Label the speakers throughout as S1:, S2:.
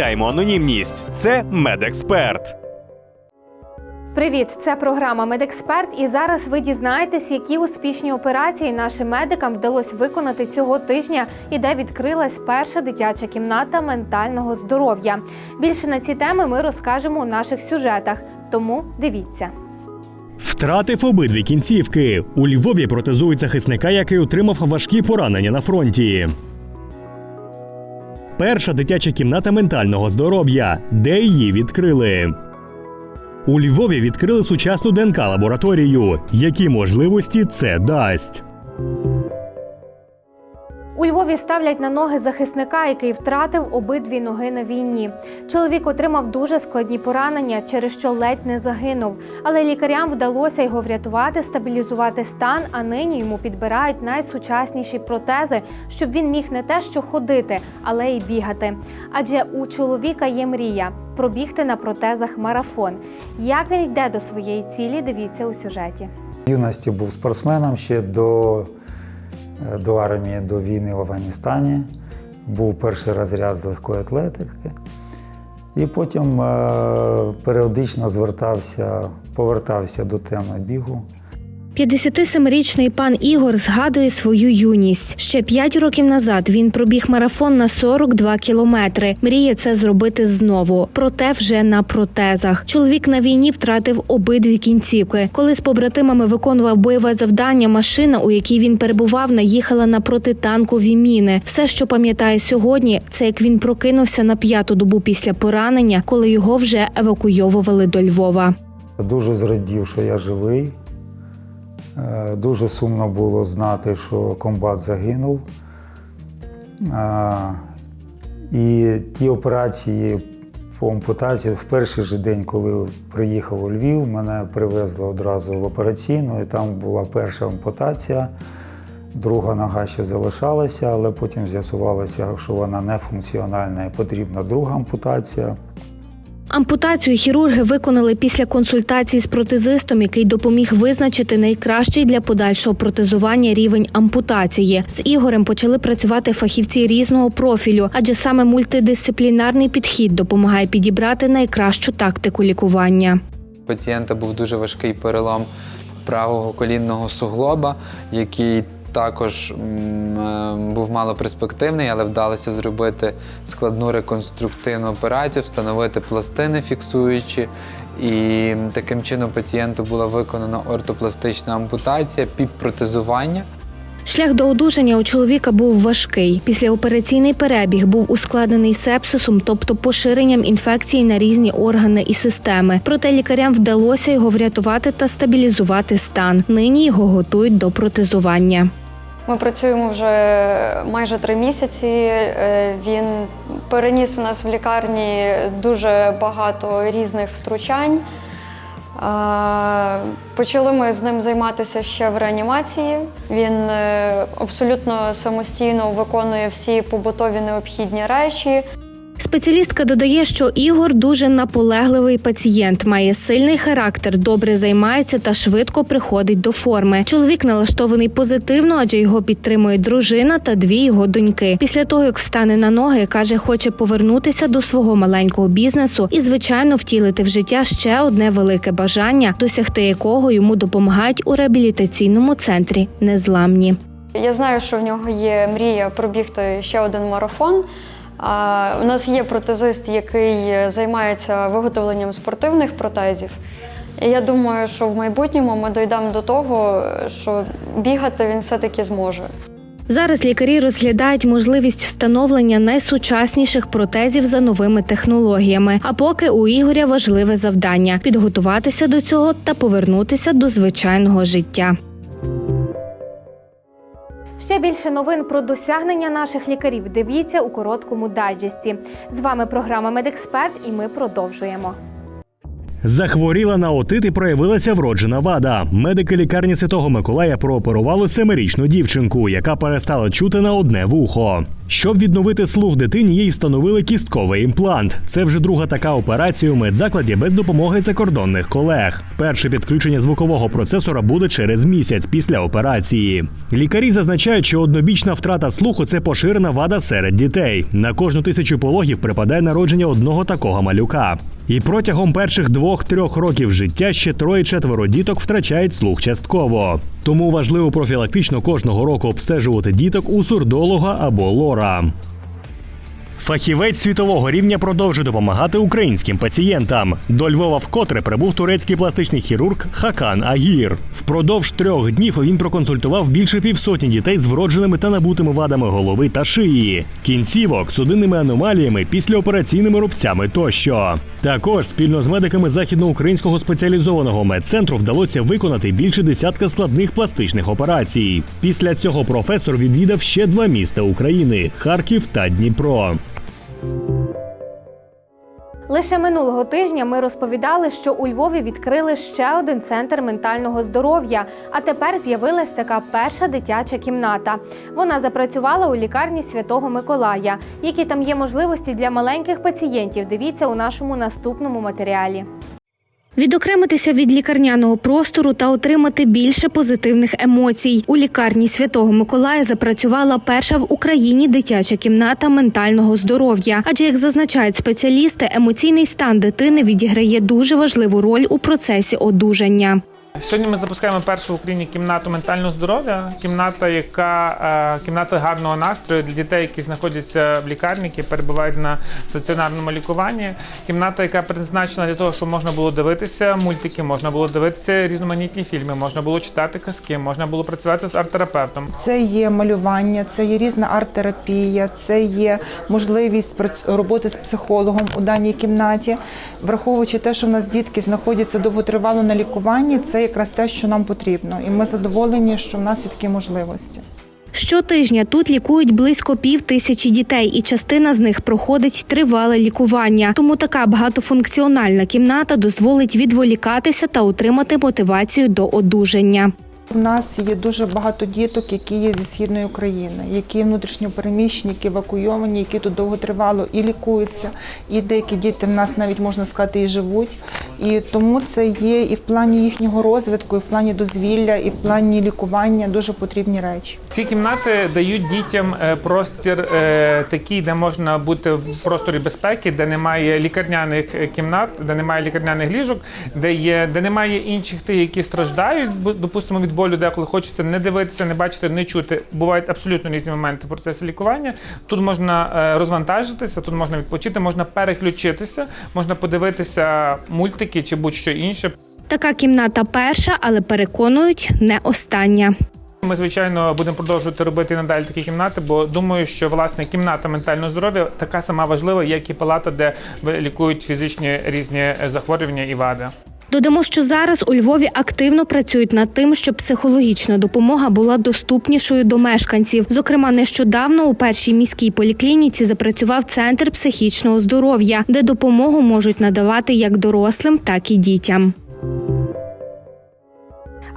S1: анонімність. Це медексперт.
S2: Привіт, це програма Медексперт. І зараз ви дізнаєтесь, які успішні операції нашим медикам вдалося виконати цього тижня і де відкрилась перша дитяча кімната ментального здоров'я. Більше на ці теми ми розкажемо у наших сюжетах. Тому дивіться.
S1: Втратив обидві кінцівки. У Львові протезують захисника, який отримав важкі поранення на фронті. Перша дитяча кімната ментального здоров'я. Де її відкрили? У Львові відкрили сучасну ДНК лабораторію. Які можливості це дасть?
S2: У Львові ставлять на ноги захисника, який втратив обидві ноги на війні. Чоловік отримав дуже складні поранення, через що ледь не загинув. Але лікарям вдалося його врятувати, стабілізувати стан. А нині йому підбирають найсучасніші протези, щоб він міг не те, що ходити, але й бігати. Адже у чоловіка є мрія пробігти на протезах марафон. Як він йде до своєї цілі, дивіться у сюжеті.
S3: Юності був спортсменом ще до, до армії, до війни в Афганістані. Був перший розряд з легкої атлетики. І потім е, періодично звертався, повертався до теми бігу.
S2: 57-річний пан Ігор згадує свою юність. Ще 5 років назад він пробіг марафон на 42 кілометри. Мріє це зробити знову, проте вже на протезах. Чоловік на війні втратив обидві кінцівки. Коли з побратимами виконував бойове завдання, машина, у якій він перебував, наїхала на протитанкові міни. Все, що пам'ятає сьогодні, це як він прокинувся на п'яту добу після поранення, коли його вже евакуйовували до Львова.
S3: Дуже зрадів, що я живий. Е, Дуже сумно було знати, що комбат загинув. І ті операції по ампутації в перший же день, коли приїхав у Львів, мене привезли одразу в операційну, і там була перша ампутація. Друга нога ще залишалася, але потім з'ясувалося, що вона не функціональна і потрібна друга ампутація.
S2: Ампутацію хірурги виконали після консультації з протезистом, який допоміг визначити найкращий для подальшого протезування рівень ампутації. З Ігорем почали працювати фахівці різного профілю, адже саме мультидисциплінарний підхід допомагає підібрати найкращу тактику лікування.
S4: Пацієнта був дуже важкий перелом правого колінного суглоба, який також е, був малоперспективний, але вдалося зробити складну реконструктивну операцію, встановити пластини фіксуючі. І таким чином пацієнту була виконана ортопластична ампутація під протезування.
S2: Шлях до одужання у чоловіка був важкий. Післяопераційний перебіг був ускладнений сепсисом, тобто поширенням інфекції на різні органи і системи. Проте лікарям вдалося його врятувати та стабілізувати стан. Нині його готують до протезування.
S5: Ми працюємо вже майже три місяці. Е, Він переніс в нас в лікарні дуже багато різних втручань. Е, Почали ми з ним займатися ще в реанімації. Він е, абсолютно самостійно виконує всі побутові необхідні речі.
S2: Спеціалістка додає, що Ігор дуже наполегливий пацієнт, має сильний характер, добре займається та швидко приходить до форми. Чоловік налаштований позитивно, адже його підтримує дружина та дві його доньки. Після того, як встане на ноги, каже, хоче повернутися до свого маленького бізнесу і, звичайно, втілити в життя ще одне велике бажання, досягти якого йому допомагають у реабілітаційному центрі Незламні.
S5: Я знаю, що в нього є мрія пробігти ще один марафон. У нас є протезист, який займається виготовленням спортивних протезів. І я думаю, що в майбутньому ми дійдемо до того, що бігати він все-таки зможе.
S2: Зараз лікарі розглядають можливість встановлення найсучасніших протезів за новими технологіями. А поки у Ігоря важливе завдання підготуватися до цього та повернутися до звичайного життя. Ще більше новин про досягнення наших лікарів дивіться у короткому дайджесті. З вами програма Медексперт, і ми продовжуємо.
S1: Захворіла на отит і проявилася вроджена вада. Медики лікарні Святого Миколая прооперували семирічну дівчинку, яка перестала чути на одне вухо. Щоб відновити слух дитині, їй встановили кістковий імплант. Це вже друга така операція у медзакладі без допомоги закордонних колег. Перше підключення звукового процесора буде через місяць після операції. Лікарі зазначають, що однобічна втрата слуху це поширена вада серед дітей. На кожну тисячу пологів припадає народження одного такого малюка. І протягом перших двох-трьох років життя ще троє-четверо діток втрачають слух частково. Тому важливо профілактично кожного року обстежувати діток у сурдолога або лора. Фахівець світового рівня продовжує допомагати українським пацієнтам. До Львова вкотре прибув турецький пластичний хірург Хакан Агір. Впродовж трьох днів він проконсультував більше півсотні дітей з вродженими та набутими вадами голови та шиї, кінцівок, судинними аномаліями, післяопераційними рубцями тощо. Також спільно з медиками західноукраїнського спеціалізованого медцентру вдалося виконати більше десятка складних пластичних операцій. Після цього професор відвідав ще два міста України Харків та Дніпро.
S2: Лише минулого тижня ми розповідали, що у Львові відкрили ще один центр ментального здоров'я. А тепер з'явилась така перша дитяча кімната. Вона запрацювала у лікарні Святого Миколая. Які там є можливості для маленьких пацієнтів? Дивіться у нашому наступному матеріалі. Відокремитися від лікарняного простору та отримати більше позитивних емоцій. У лікарні Святого Миколая запрацювала перша в Україні дитяча кімната ментального здоров'я. Адже, як зазначають спеціалісти, емоційний стан дитини відіграє дуже важливу роль у процесі одужання.
S6: Сьогодні ми запускаємо першу в Україні кімнату ментального здоров'я. Кімната, яка е, кімната гарного настрою для дітей, які знаходяться в лікарні, які перебувають на стаціонарному лікуванні. Кімната, яка призначена для того, щоб можна було дивитися мультики, можна було дивитися різноманітні фільми, можна було читати казки, можна було працювати з арт-терапевтом.
S7: Це є малювання, це є різна арт-терапія, це є можливість роботи з психологом у даній кімнаті. Враховуючи те, що в нас дітки знаходяться довготривало на лікуванні, це якраз те, що нам потрібно. І ми задоволені, що в нас є такі можливості.
S2: Щотижня тут лікують близько пів тисячі дітей, і частина з них проходить тривале лікування. Тому така багатофункціональна кімната дозволить відволікатися та отримати мотивацію до одужання.
S7: У нас є дуже багато діток, які є зі східної України, які внутрішньо переміщені, які евакуйовані, які тут довготривало і лікуються. І деякі діти в нас навіть можна сказати і живуть. І тому це є і в плані їхнього розвитку, і в плані дозвілля, і в плані лікування дуже потрібні речі.
S6: Ці кімнати дають дітям е, простір е, такий, де можна бути в просторі безпеки, де немає лікарняних е, кімнат, де немає лікарняних ліжок, де є, де немає інших тих, які страждають, допустимо, від болю, деколи хочеться не дивитися, не бачити, не чути. Бувають абсолютно різні моменти в процесі лікування. Тут можна е, розвантажитися, тут можна відпочити, можна переключитися, можна подивитися мультики чи будь-що інше.
S2: Така кімната перша, але переконують не остання.
S6: Ми, звичайно, будемо продовжувати робити і надалі такі кімнати, бо думаю, що власне кімната ментального здоров'я така сама важлива, як і палата, де лікують фізичні різні е, захворювання і вади.
S2: Додамо, що зараз у Львові активно працюють над тим, щоб психологічна допомога була доступнішою до мешканців. Зокрема, нещодавно у першій міській поліклініці запрацював центр психічного здоров'я, де допомогу можуть надавати як дорослим, так і дітям.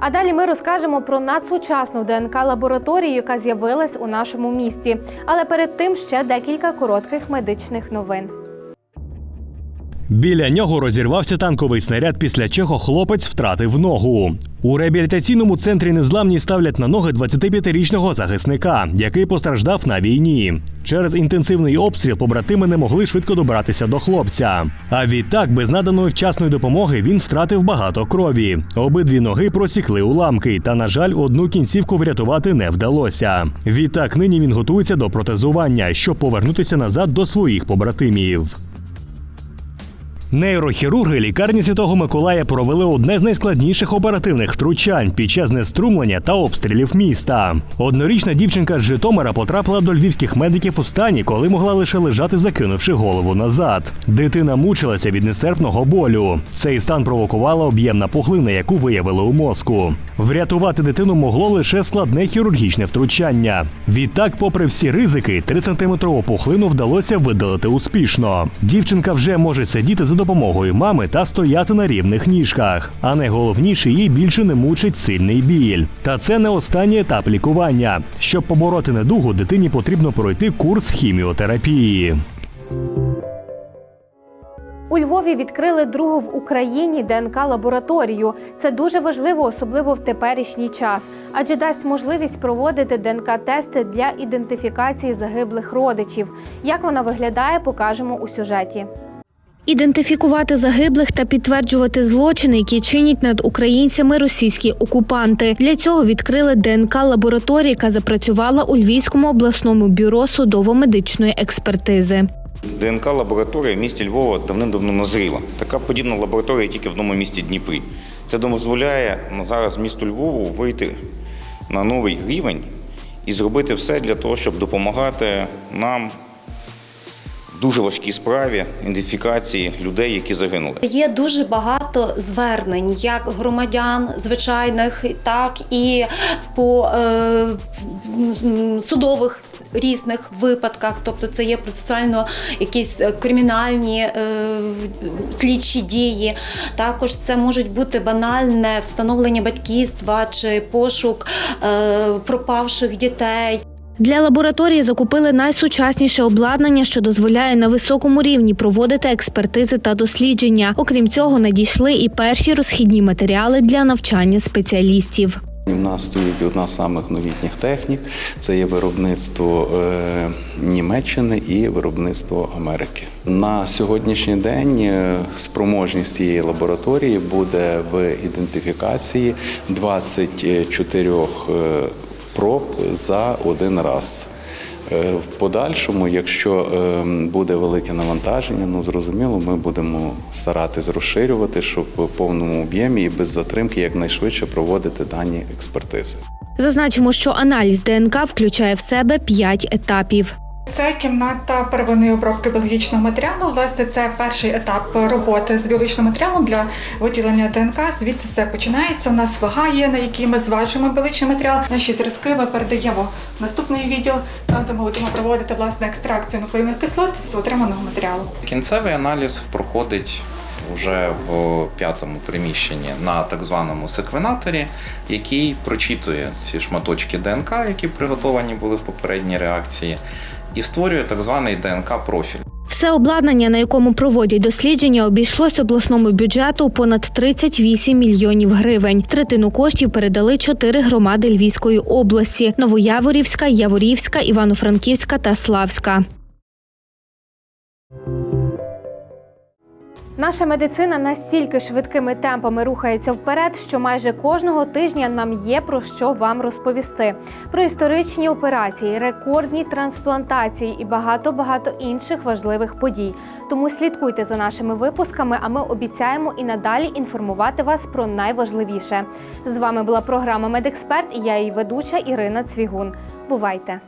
S2: А далі ми розкажемо про надсучасну ДНК-лабораторію, яка з'явилась у нашому місті. Але перед тим ще декілька коротких медичних новин.
S1: Біля нього розірвався танковий снаряд, після чого хлопець втратив ногу. У реабілітаційному центрі незламні ставлять на ноги 25-річного захисника, який постраждав на війні. Через інтенсивний обстріл побратими не могли швидко добратися до хлопця. А відтак, без наданої вчасної допомоги, він втратив багато крові. Обидві ноги просікли уламки, та, на жаль, одну кінцівку врятувати не вдалося. Відтак нині він готується до протезування, щоб повернутися назад до своїх побратимів. Нейрохірурги лікарні Святого Миколая провели одне з найскладніших оперативних втручань під час знеструмлення та обстрілів міста. Однорічна дівчинка з Житомира потрапила до львівських медиків у стані, коли могла лише лежати, закинувши голову назад. Дитина мучилася від нестерпного болю. Цей стан провокувала об'ємна пухлина, яку виявили у мозку. Врятувати дитину могло лише складне хірургічне втручання. Відтак, попри всі ризики, 3-сантиметрову пухлину вдалося видалити успішно. Дівчинка вже може сидіти за допомогою мами та стояти на рівних ніжках. А найголовніше, їй більше не мучить сильний біль. Та це не останній етап лікування. Щоб побороти недугу, дитині потрібно пройти курс хіміотерапії.
S2: У Львові відкрили другу в Україні ДНК лабораторію. Це дуже важливо, особливо в теперішній час, адже дасть можливість проводити ДНК-тести для ідентифікації загиблих родичів. Як вона виглядає, покажемо у сюжеті. Ідентифікувати загиблих та підтверджувати злочини, які чинять над українцями російські окупанти. Для цього відкрили ДНК лабораторію, яка запрацювала у Львівському обласному бюро судово-медичної експертизи.
S8: ДНК лабораторія в місті Львова давним-давно назріла. Така подібна лабораторія тільки в одному місті Дніпрі. Це дозволяє зараз місту Львову вийти на новий рівень і зробити все для того, щоб допомагати нам дуже важкій справі ідентифікації людей, які загинули.
S9: Є дуже багато звернень, як громадян звичайних, так і по е, судових різних випадках. Тобто, це є процесуально якісь е, кримінальні е, слідчі дії. Також це можуть бути банальне встановлення батьківства чи пошук е, пропавших дітей.
S2: Для лабораторії закупили найсучасніше обладнання, що дозволяє на високому рівні проводити експертизи та дослідження. Окрім цього, надійшли і перші розхідні матеріали для навчання спеціалістів.
S10: У нас стоїть одна з самих новітніх технік. Це є виробництво е, Німеччини і виробництво Америки. На сьогоднішній день е, спроможність цієї лабораторії буде в ідентифікації 24 е, проб за один раз. Е, В подальшому, якщо е, буде велике навантаження, ну зрозуміло, ми будемо старатись розширювати, щоб в повному об'ємі і без затримки якнайшвидше проводити дані експертизи.
S2: Зазначимо, що аналіз ДНК включає в себе п'ять етапів.
S11: Це кімната первинної обробки біологічного матеріалу. Власне, це перший етап роботи з біологічним матеріалом для виділення ДНК. Звідси все починається. У нас вага є, на якій ми зважуємо біологічний матеріал. Наші зразки ми передаємо в наступний відділ, де ми будемо проводити власне екстракцію нуклеїнових кислот з отриманого матеріалу.
S12: Кінцевий аналіз проходить вже в п'ятому приміщенні на так званому секвенаторі, який прочитує ці шматочки ДНК, які приготовані були в попередній реакції, і створює так званий ДНК-профіль.
S2: Все обладнання, на якому проводять дослідження, обійшлось обласному бюджету понад 38 мільйонів гривень. Третину коштів передали чотири громади Львівської області: Новояворівська, Яворівська, Івано-Франківська та Славська. Наша медицина настільки швидкими темпами рухається вперед, що майже кожного тижня нам є про що вам розповісти: про історичні операції, рекордні трансплантації і багато багато інших важливих подій. Тому слідкуйте за нашими випусками, а ми обіцяємо і надалі інформувати вас про найважливіше. З вами була програма Медексперт і я її ведуча Ірина Цвігун. Бувайте!